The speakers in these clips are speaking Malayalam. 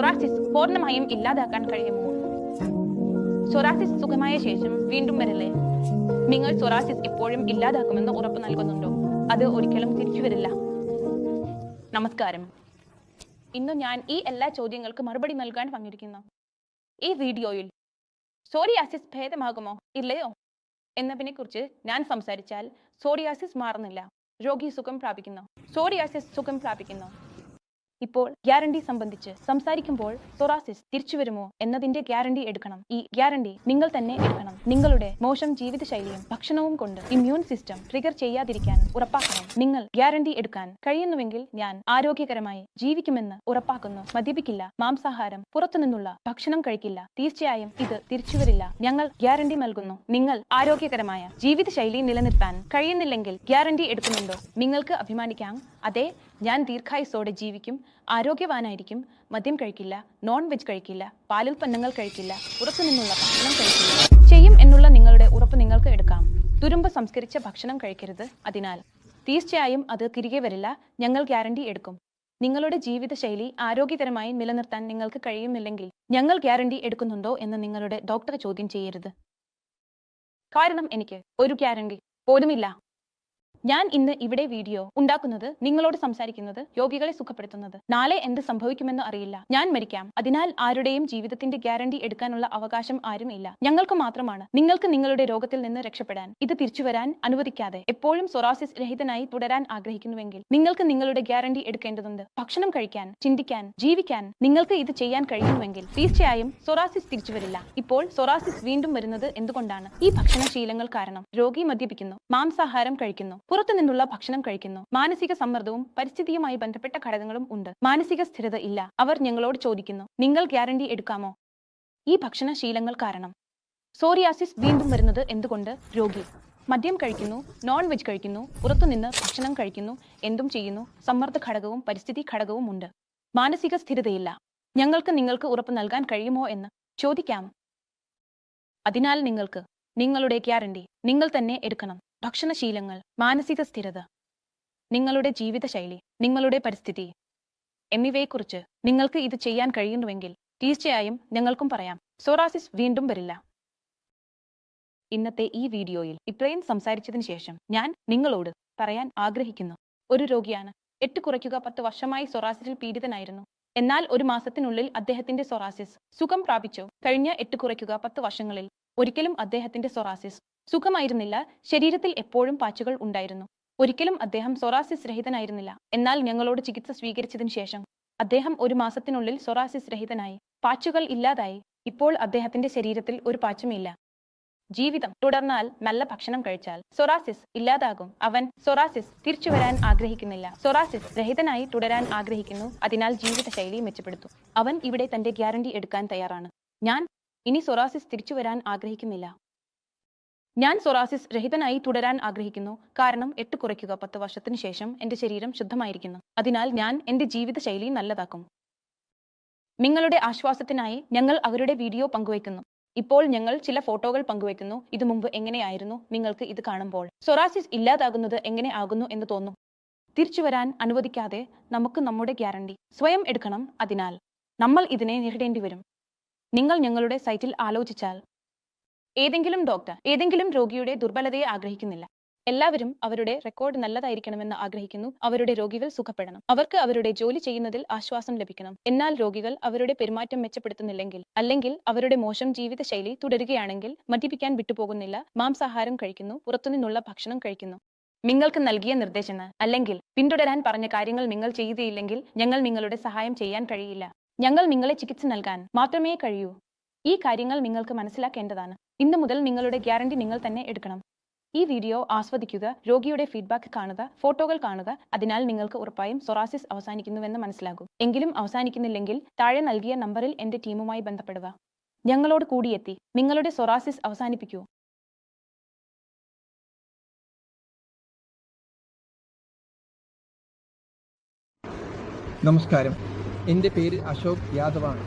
സൊറാസിസ് പൂർണമായും ഇല്ലാതാക്കാൻ കഴിയുമോ? സൊറാസിസ് സുഖമായ ശേഷം വീണ്ടും വരില്ലേ? നിങ്ങൾ സൊറാസിസ് ഇപ്പോഴും ഇല്ലാതാക്കുമെന്ന് ഉറപ്പ് നൽകുന്നുണ്ടോ? അത് ഒരിക്കലും തിരിച്ചു വരില്ല. നമസ്കാരം. ഇന്ന് ഞാൻ ഈ എല്ലാ ചോദ്യങ്ങൾക്കും മറുപടി നൽകാൻ വന്നിരിക്കുന്നു. ഈ വീഡിയോയിൽ സോറിയാസിസ് ഭേദമാകുമോ? ഇല്ലയോ? എന്നതിനെ കുറിച്ച് ഞാൻ സംസാരിച്ചാൽ സോറിയാസിസ് മാറുന്നില്ല. രോഗി സുഖം പ്രാപിക്കുന്നു. സോറിയാസിസ് സുഖം പ്രാപിക്കുന്നു. ഇപ്പോൾ ഗ്യാരണ്ടി സംബന്ധിച്ച് സംസാരിക്കുമ്പോൾ സൊറാസിസ് തിരിച്ചു വരുമോ എന്നതിന്റെ ഗ്യാരണ്ടി എടുക്കണം. ഈ ഗ്യാരണ്ടി നിങ്ങൾ തന്നെ എടുക്കണം. നിങ്ങളുടെ മോശം ജീവിതശൈലിയും ഭക്ഷണവും കൊണ്ട് ഇമ്മ്യൂൺ സിസ്റ്റം ട്രിഗർ ചെയ്യാതിരിക്കാൻ ഉറപ്പാക്കണം. നിങ്ങൾ ഗ്യാരണ്ടി എടുക്കാൻ കഴിയുന്നുവെങ്കിൽ ഞാൻ ആരോഗ്യകരമായി ജീവിക്കുമെന്ന് ഉറപ്പാക്കുന്നു. മദ്യപിക്കില്ല മാംസാഹാരം പുറത്തുനിന്നുള്ള ഭക്ഷണം കഴിക്കില്ല. തീർച്ചയായും ഇത് തിരിച്ചുവരില്ല ഞങ്ങൾ ഗ്യാരണ്ടി നൽകുന്നു. നിങ്ങൾ ആരോഗ്യകരമായ ജീവിതശൈലി നിലനിർത്താൻ കഴിയുന്നില്ലെങ്കിൽ ഗ്യാരണ്ടി എടുക്കുന്നുണ്ടോ? നിങ്ങൾക്ക് അഭിമാനിക്കാം. അതെ ഞാൻ ദീർഘായുസോടെ ജീവിക്കും ആരോഗ്യവാനായിരിക്കും മദ്യം കഴിക്കില്ല നോൺ വെജ് കഴിക്കില്ല പാലുൽപ്പന്നങ്ങൾ കഴിക്കില്ല പുറത്തുനിന്നുള്ള ഭക്ഷണം കഴിക്കില്ല. ചെയ്യും എന്നുള്ള നിങ്ങളുടെ ഉറപ്പ് നിങ്ങൾക്ക് എടുക്കാം. തുരുമ്പ് സംസ്കരിച്ച ഭക്ഷണം കഴിക്കരുത്. അതിനാൽ തീർച്ചയായും അത് തിരികെ വരില്ല. ഞങ്ങൾ ഗ്യാരണ്ടി എടുക്കും. നിങ്ങളുടെ ജീവിതശൈലി ആരോഗ്യകരമായി നിലനിർത്താൻ നിങ്ങൾക്ക് കഴിയുന്നില്ലെങ്കിൽ ഞങ്ങൾ ഗ്യാരണ്ടി എടുക്കുന്നുണ്ടോ എന്ന് നിങ്ങളുടെ ഡോക്ടറെ ചോദ്യം ചെയ്യരുത്. കാരണം എനിക്ക് ഒരു ഗ്യാരണ്ടി പോലുമില്ല. ഞാൻ ഇന്ന് ഇവിടെ വീഡിയോ ഉണ്ടാക്കുന്നത് നിങ്ങളോട് സംസാരിക്കുന്നത് രോഗികളെ സുഖപ്പെടുത്തുന്നത്. നാളെ എന്ത് സംഭവിക്കുമെന്ന് അറിയില്ല. ഞാൻ മരിക്കാം. അതിനാൽ ആരുടെയും ജീവിതത്തിന്റെ ഗ്യാരണ്ടി എടുക്കാനുള്ള അവകാശം ആരും ഇല്ല ഞങ്ങൾക്ക് മാത്രമാണ്. നിങ്ങൾക്ക് നിങ്ങളുടെ രോഗത്തിൽ നിന്ന് രക്ഷപ്പെടാൻ. ഇത് തിരിച്ചു വരാൻ അനുവദിക്കാതെ. എപ്പോഴും സൊറാസിസ് രഹിതനായി തുടരാൻ ആഗ്രഹിക്കുന്നുവെങ്കിൽ നിങ്ങൾക്ക് നിങ്ങളുടെ ഗ്യാരണ്ടി എടുക്കേണ്ടതുണ്ട്. ഭക്ഷണം കഴിക്കാൻ ചിന്തിക്കാൻ ജീവിക്കാൻ നിങ്ങൾക്ക് ഇത് ചെയ്യാൻ കഴിയുന്നുവെങ്കിൽ തീർച്ചയായും സൊറാസിസ് തിരിച്ചു വരില്ല. ഇപ്പോൾ സൊറാസിസ് വീണ്ടും വരുന്നത് എന്തുകൊണ്ടാണ്? ഈ ഭക്ഷണശീലങ്ങൾ കാരണം. രോഗി മദ്യപിക്കുന്നു മാംസാഹാരം കഴിക്കുന്നു പുറത്തു നിന്നുള്ള ഭക്ഷണം കഴിക്കുന്നു. മാനസിക സമ്മർദ്ദവും പരിസ്ഥിതിയുമായി ബന്ധപ്പെട്ട ഘടകങ്ങളും ഉണ്ട്. മാനസിക സ്ഥിരത ഇല്ല. അവർ ഞങ്ങളോട് ചോദിക്കുന്നു നിങ്ങൾ ഗ്യാരണ്ടി എടുക്കാമോ? ഈ ഭക്ഷണ ശീലങ്ങൾ കാരണം. സോറിയാസിസ് വീണ്ടും വരുന്നത് എന്തുകൊണ്ട്? രോഗി. മദ്യം കഴിക്കുന്നു നോൺ വെജ് കഴിക്കുന്നു പുറത്തുനിന്ന് ഭക്ഷണം കഴിക്കുന്നു എന്തും ചെയ്യുന്നു സമ്മർദ്ദ ഘടകവും പരിസ്ഥിതി ഘടകവും ഉണ്ട്. മാനസിക സ്ഥിരതയില്ല. ഞങ്ങൾക്ക് നിങ്ങൾക്ക് ഉറപ്പ് നൽകാൻ കഴിയുമോ എന്ന് ചോദിക്കാം. അതിനാൽ നിങ്ങൾക്ക് നിങ്ങളുടെ ഗ്യാരണ്ടി നിങ്ങൾ തന്നെ എടുക്കണം. ഭക്ഷണശീലങ്ങൾ മാനസിക സ്ഥിരത നിങ്ങളുടെ ജീവിതശൈലി നിങ്ങളുടെ പരിസ്ഥിതി എന്നിവയെക്കുറിച്ച് നിങ്ങൾക്ക് ഇത് ചെയ്യാൻ കഴിയുന്നുവെങ്കിൽ തീർച്ചയായും ഞങ്ങൾക്കും പറയാം. സോറാസിസ് വീണ്ടും വരില്ല. ഇന്നത്തെ ഈ വീഡിയോയിൽ ഇത്രയും സംസാരിച്ചതിന് ശേഷം ഞാൻ നിങ്ങളോട് പറയാൻ ആഗ്രഹിക്കുന്നു. ഒരു രോഗിയാണ്. എട്ട് കുറയ്ക്കുക പത്ത് വർഷമായി സൊറാസിസിൽ പീഡിതനായിരുന്നു. എന്നാൽ ഒരു മാസത്തിനുള്ളിൽ അദ്ദേഹത്തിന്റെ സൊറാസിസ് സുഖം പ്രാപിച്ചു. കഴിഞ്ഞ എട്ട് കുറയ്ക്കുക പത്ത് വർഷങ്ങളിൽ ഒരിക്കലും അദ്ദേഹത്തിന്റെ സൊറാസിസ് സുഖമായിരുന്നില്ല. ശരീരത്തിൽ എപ്പോഴും പാച്ചുകൾ ഉണ്ടായിരുന്നു. ഒരിക്കലും അദ്ദേഹം സൊറാസിസ് രഹിതനായിരുന്നില്ല. എന്നാൽ ഞങ്ങളോട് ചികിത്സ സ്വീകരിച്ചതിന് ശേഷം അദ്ദേഹം ഒരു മാസത്തിനുള്ളിൽ സൊറാസിസ് രഹിതനായി. പാച്ചുകൾ ഇല്ലാതായി. ഇപ്പോൾ അദ്ദേഹത്തിന്റെ ശരീരത്തിൽ ഒരു പാച്ചുമില്ല. ജീവിതം തുടർന്നാൽ നല്ല ഭക്ഷണം കഴിച്ചാൽ സൊറാസിസ് ഇല്ലാതാകും. അവൻ സൊറാസിസ് തിരിച്ചു വരാൻ ആഗ്രഹിക്കുന്നില്ല. സൊറാസിസ് രഹിതനായി തുടരാൻ ആഗ്രഹിക്കുന്നു. അതിനാൽ ജീവിതശൈലി മെച്ചപ്പെടുത്തും. അവൻ ഇവിടെ തന്റെ ഗ്യാരണ്ടി എടുക്കാൻ തയ്യാറാണ്. ഞാൻ ഇനി സൊറാസിസ് തിരിച്ചു വരാൻ ആഗ്രഹിക്കുന്നില്ല. ഞാൻ സൊറാസിസ് രഹിതനായി തുടരാൻ ആഗ്രഹിക്കുന്നു. കാരണം എട്ട് കുറയ്ക്കുക പത്ത് വർഷത്തിന് ശേഷം എന്റെ ശരീരം ശുദ്ധമായിരിക്കുന്നു. അതിനാൽ ഞാൻ എന്റെ ജീവിതശൈലി നല്ലതാക്കും. നിങ്ങളുടെ ആശ്വാസത്തിനായി ഞങ്ങൾ അവരുടെ വീഡിയോ പങ്കുവയ്ക്കുന്നു. ഇപ്പോൾ ഞങ്ങൾ ചില ഫോട്ടോകൾ പങ്കുവയ്ക്കുന്നു. ഇത് മുമ്പ് എങ്ങനെയായിരുന്നു? നിങ്ങൾക്ക് ഇത് കാണുമ്പോൾ. സൊറാസിസ് ഇല്ലാതാകുന്നത് എങ്ങനെ ആകുന്നു എന്ന് തോന്നും. തിരിച്ചു വരാൻ അനുവദിക്കാതെ നമുക്ക് നമ്മുടെ ഗ്യാരണ്ടി സ്വയം എടുക്കണം. അതിനാൽ നമ്മൾ ഇതിനെ നേരിടേണ്ടി വരും നിങ്ങൾ ഞങ്ങളുടെ സൈറ്റിൽ ആലോചിച്ചാൽ ഏതെങ്കിലും ഡോക്ടർ ഏതെങ്കിലും രോഗിയുടെ ദുർബലതയെ ആഗ്രഹിക്കുന്നില്ല. എല്ലാവരും അവരുടെ റെക്കോർഡ് നല്ലതായിരിക്കണമെന്ന് ആഗ്രഹിക്കുന്നു. അവരുടെ രോഗികൾ സുഖപ്പെടണം. അവർക്ക് അവരുടെ ജോലി ചെയ്യുന്നതിൽ ആശ്വാസം ലഭിക്കണം. എന്നാൽ രോഗികൾ അവരുടെ പെരുമാറ്റം മെച്ചപ്പെടുത്തുന്നില്ലെങ്കിൽ അല്ലെങ്കിൽ അവരുടെ മോശം ജീവിതശൈലി തുടരുകയാണെങ്കിൽ മദ്യപിക്കാൻ വിട്ടുപോകുന്നില്ല മാംസാഹാരം കഴിക്കുന്നു പുറത്തുനിന്നുള്ള ഭക്ഷണം കഴിക്കുന്നു. നിങ്ങൾക്ക് നൽകിയ നിർദ്ദേശങ്ങൾ അല്ലെങ്കിൽ പിന്തുടരാൻ പറഞ്ഞ കാര്യങ്ങൾ നിങ്ങൾ ചെയ്തില്ലെങ്കിൽ ഞങ്ങൾ നിങ്ങളുടെ സഹായം ചെയ്യാൻ കഴിയില്ല. ഞങ്ങൾ നിങ്ങളെ ചികിത്സ നൽകാൻ മാത്രമേ കഴിയൂ. ഈ കാര്യങ്ങൾ നിങ്ങൾക്ക് മനസ്സിലാക്കേണ്ടതാണ്. ഇന്നു മുതൽ നിങ്ങളുടെ ഗ്യാരണ്ടി നിങ്ങൾ തന്നെ എടുക്കണം. ഈ വീഡിയോ ആസ്വദിക്കുക രോഗിയുടെ ഫീഡ്ബാക്ക് കാണുക ഫോട്ടോകൾ കാണുക അതിനാൽ നിങ്ങൾക്ക് ഉറപ്പായും സൊറാസിസ് അവസാനിക്കുന്നുവെന്ന് മനസ്സിലാകും. എങ്കിലും അവസാനിക്കുന്നില്ലെങ്കിൽ താഴെ നൽകിയ നമ്പറിൽ എന്റെ ടീമുമായി ബന്ധപ്പെടുക. ഞങ്ങളോട് കൂടിയെത്തി. നിങ്ങളുടെ സൊറാസിസ് അവസാനിപ്പിക്കൂ. നമസ്കാരം. എന്റെ പേര് അശോക് യാദവാണ്.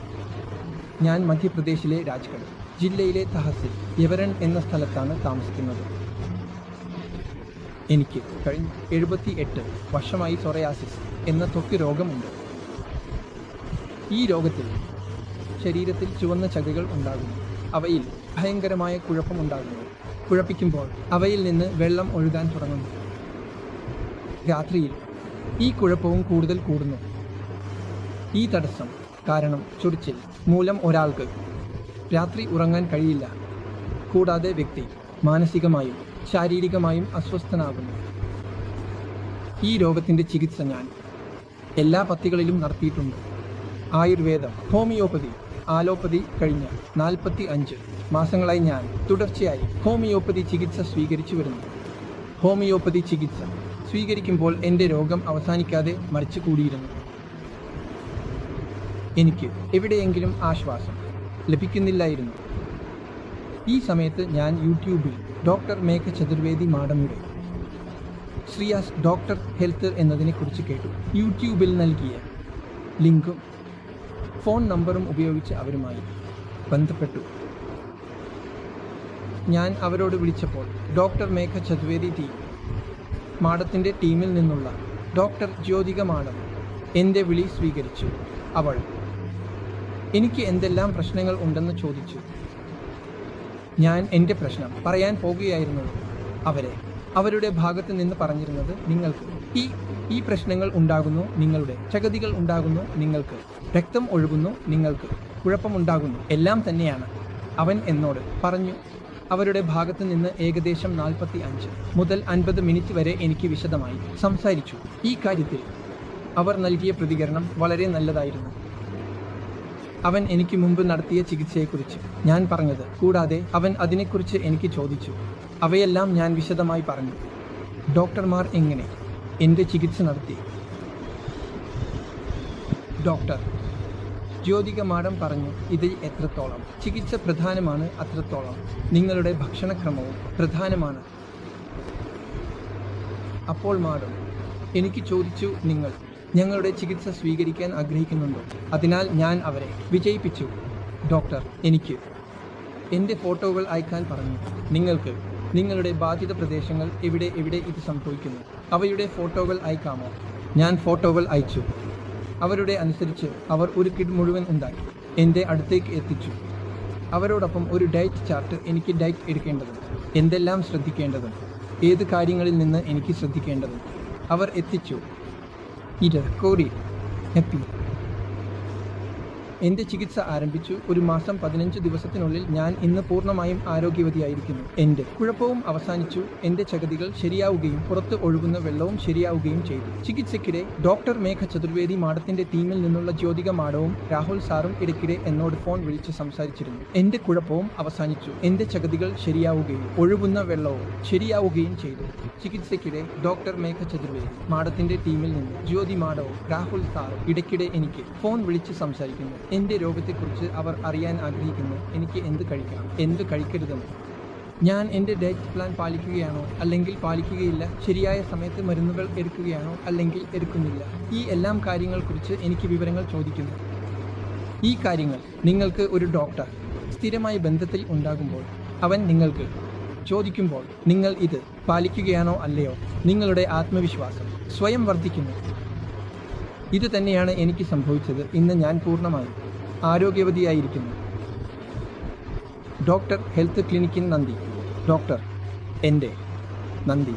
ഞാൻ മധ്യപ്രദേശിലെ രാജ്ഗഡ് ജില്ലയിലെ തഹസിൽ യവരൺ എന്ന സ്ഥലത്താണ് താമസിക്കുന്നത്. എനിക്ക് കഴിഞ്ഞ എഴുപത്തി എട്ട് വർഷമായി സൊറയാസിസ് എന്ന ത്വക്ക് രോഗമുണ്ട്. ഈ രോഗത്തിൽ ശരീരത്തിൽ ചുവന്ന ചകകൾ ഉണ്ടാകുന്നു. അവയിൽ ഭയങ്കരമായ കുഴപ്പമുണ്ടാകുന്നു കുഴപ്പിക്കുമ്പോൾ അവയിൽ നിന്ന് വെള്ളം ഒഴുകാൻ തുടങ്ങുന്നു. രാത്രിയിൽ ഈ കുഴപ്പവും കൂടുതൽ കൂടുന്നു. ഈ തടസ്സം കാരണം ചൊറിച്ചിൽ മൂലം ഒരാൾക്ക് രാത്രി ഉറങ്ങാൻ കഴിയില്ല. കൂടാതെ വ്യക്തി മാനസികമായും ശാരീരികമായും അസ്വസ്ഥനാകുന്നു. ഈ രോഗത്തിന്റെ ചികിത്സ ഞാൻ എല്ലാ പത്തികളിലും നടത്തിയിട്ടുണ്ട്. ആയുർവേദം ഹോമിയോപ്പതി ആലോപ്പതി കഴിഞ്ഞ നാൽപ്പത്തി അഞ്ച് മാസങ്ങളായി ഞാൻ തുടർച്ചയായി ഹോമിയോപ്പതി ചികിത്സ സ്വീകരിച്ചു വരുന്നു. ഹോമിയോപ്പതി ചികിത്സ സ്വീകരിക്കുമ്പോൾ എന്റെ രോഗം അവസാനിക്കാതെ മറിച്ചു കൂടിയിരുന്നു എനിക്ക് എവിടെയെങ്കിലും ആശ്വാസം ലഭിക്കുന്നില്ലായിരുന്നു. ഈ സമയത്ത് ഞാൻ യൂട്യൂബിൽ ഡോക്ടർ മേഘ ചതുർവേദി മാഡമുടെ ശ്രീയാസ് ഡോക്ടർ ഹെൽത്ത് എന്നതിനെക്കുറിച്ച് കേട്ടു. യൂട്യൂബിൽ നൽകിയ ലിങ്കും ഫോൺ നമ്പറും ഉപയോഗിച്ച് അവരുമായി ബന്ധപ്പെട്ടു. ഞാൻ അവരോട് വിളിച്ചപ്പോൾ ഡോക്ടർ മേഘ ചതുവേദി ടീം മാഡത്തിന്റെ ടീമിൽ നിന്നുള്ള ഡോക്ടർ ജ്യോതിക മാഡം എന്റെ വിളി സ്വീകരിച്ചു. അവൾ എനിക്ക് എന്തെല്ലാം പ്രശ്നങ്ങൾ ഉണ്ടെന്ന് ചോദിച്ചു. ഞാൻ എന്റെ പ്രശ്നം പറയാൻ പോകുകയായിരുന്നു. അവരെ അവരുടെ ഭാഗത്ത് നിന്ന് പറഞ്ഞിരുന്നത് നിങ്ങൾക്ക്. ഈ ഈ പ്രശ്നങ്ങൾ ഉണ്ടാകുന്നു നിങ്ങളുടെ ചകതികൾ ഉണ്ടാകുന്നു നിങ്ങൾക്ക്. രക്തം ഒഴുകുന്നു നിങ്ങൾക്ക്. കുഴപ്പമുണ്ടാകുന്നു. എല്ലാം തന്നെയാണ്. അവൻ എന്നോട് പറഞ്ഞു അവരുടെ ഭാഗത്ത് നിന്ന് ഏകദേശം നാൽപ്പത്തി അഞ്ച് മുതൽ അൻപത് മിനിറ്റ് വരെ എനിക്ക് വിശദമായി സംസാരിച്ചു. ഈ കാര്യത്തിൽ അവർ നൽകിയ പ്രതികരണം വളരെ നല്ലതായിരുന്നു. അവൻ എനിക്ക് മുമ്പ് നടത്തിയ ചികിത്സയെക്കുറിച്ച് ഞാൻ പറഞ്ഞത്. കൂടാതെ അവൻ അതിനെക്കുറിച്ച് എനിക്ക് ചോദിച്ചു. അവയെല്ലാം ഞാൻ വിശദമായി പറഞ്ഞു. ഡോക്ടർമാർ എങ്ങനെ എന്റെ ചികിത്സ നടത്തി? ഡോക്ടർ ജ്യോതിക മാഡം പറഞ്ഞു ഇതിൽ എത്രത്തോളം? ചികിത്സ പ്രധാനമാണ് അത്രത്തോളം. നിങ്ങളുടെ ഭക്ഷണക്രമവും പ്രധാനമാണ്. അപ്പോൾ മാഡം എനിക്ക് ചോദിച്ചു നിങ്ങൾ ഞങ്ങളുടെ ചികിത്സ സ്വീകരിക്കാൻ ആഗ്രഹിക്കുന്നുണ്ടോ? അതിനാൽ ഞാൻ അവരെ വിജയിപ്പിച്ചു. ഡോക്ടർ എനിക്ക് എന്റെ ഫോട്ടോകൾ അയക്കാൻ പറഞ്ഞു. നിങ്ങൾക്ക് നിങ്ങളുടെ ബാധിത പ്രദേശങ്ങൾ എവിടെ എവിടെ ഇത് സംഭവിക്കുന്നു? അവയുടെ ഫോട്ടോകൾ അയക്കാമോ? ഞാൻ ഫോട്ടോകൾ അയച്ചു. അവരുടെ അനുസരിച്ച് അവർ ഒരു കിഡ് മുഴുവൻ ഉണ്ടാക്കി. എന്റെ അടുത്തേക്ക് എത്തിച്ചു. അവരോടൊപ്പം ഒരു ഡയറ്റ് ചാർട്ട് എനിക്ക് ഡയറ്റ് എടുക്കേണ്ടതും എന്തെല്ലാം ശ്രദ്ധിക്കേണ്ടതും ഏത് കാര്യങ്ങളിൽ നിന്ന് എനിക്ക് ശ്രദ്ധിക്കേണ്ടതും അവർ എത്തിച്ചു. y de Discovery. Happy. എന്റെ ചികിത്സ ആരംഭിച്ചു. ഒരു മാസം പതിനഞ്ച് ദിവസത്തിനുള്ളിൽ ഞാൻ ഇന്ന് പൂർണമായും ആരോഗ്യവതിയായിരിക്കുന്നു. എന്റെ കുഴപ്പവും അവസാനിച്ചു. എന്റെ ചകതികൾ ശരിയാവുകയും പുറത്ത് ഒഴുകുന്ന വെള്ളവും ശരിയാവുകയും ചെയ്തു. ചികിത്സയ്ക്കിടെ ഡോക്ടർ മേഘ ചതുർവേദി മാഡത്തിന്റെ ടീമിൽ നിന്നുള്ള ജ്യോതിക മാഡവും രാഹുൽ സാറും ഇടയ്ക്കിടെ എന്നോട് ഫോൺ വിളിച്ച് സംസാരിച്ചിരുന്നു. എന്റെ കുഴപ്പവും അവസാനിച്ചു. എന്റെ ചകതികൾ ശരിയാവുകയും ഒഴുകുന്ന വെള്ളവും ശരിയാവുകയും ചെയ്തു. ചികിത്സയ്ക്കിടെ ഡോക്ടർ മേഘ ചതുർവേദി മാഡത്തിന്റെ ടീമിൽ നിന്ന് ജ്യോതി മാഡവും രാഹുൽ സാറും ഇടയ്ക്കിടെ എനിക്ക് ഫോൺ വിളിച്ച് സംസാരിക്കുന്നു. എന്റെ രോഗത്തെക്കുറിച്ച് അവർ അറിയാൻ ആഗ്രഹിക്കുന്നു. എനിക്ക് എന്ത് കഴിക്കണം? എന്ത് കഴിക്കരുതെന്ന്. ഞാൻ എന്റെ ഡയറ്റ് പ്ലാൻ പാലിക്കുകയാണോ? അല്ലെങ്കിൽ പാലിക്കുകയില്ല. ശരിയായ സമയത്ത് മരുന്നുകൾ എടുക്കുകയാണോ? അല്ലെങ്കിൽ എടുക്കുന്നില്ല. ഈ എല്ലാം കാര്യങ്ങളെക്കുറിച്ച് എനിക്ക് വിവരങ്ങൾ ചോദിക്കുന്നു. ഈ കാര്യങ്ങൾ നിങ്ങൾക്ക് ഒരു ഡോക്ടർ സ്ഥിരമായി ബന്ധത്തിൽ ഉണ്ടാകുമ്പോൾ അവൻ നിങ്ങൾക്ക് ചോദിക്കുമ്പോൾ നിങ്ങൾ ഇത് പാലിക്കുകയാണോ അല്ലയോ? നിങ്ങളുടെ ആത്മവിശ്വാസം സ്വയം വർദ്ധിക്കുന്നു. ഇത് തന്നെയാണ് എനിക്ക് സംഭവിച്ചത്. ഇന്ന് ഞാൻ പൂർണമായും ആരോഗ്യവതിയായിരിക്കുന്നു. ഡോക്ടർ ഹെൽത്ത് ക്ലിനിക്കിന് നന്ദി. ഡോക്ടർ എന്റെ നന്ദി.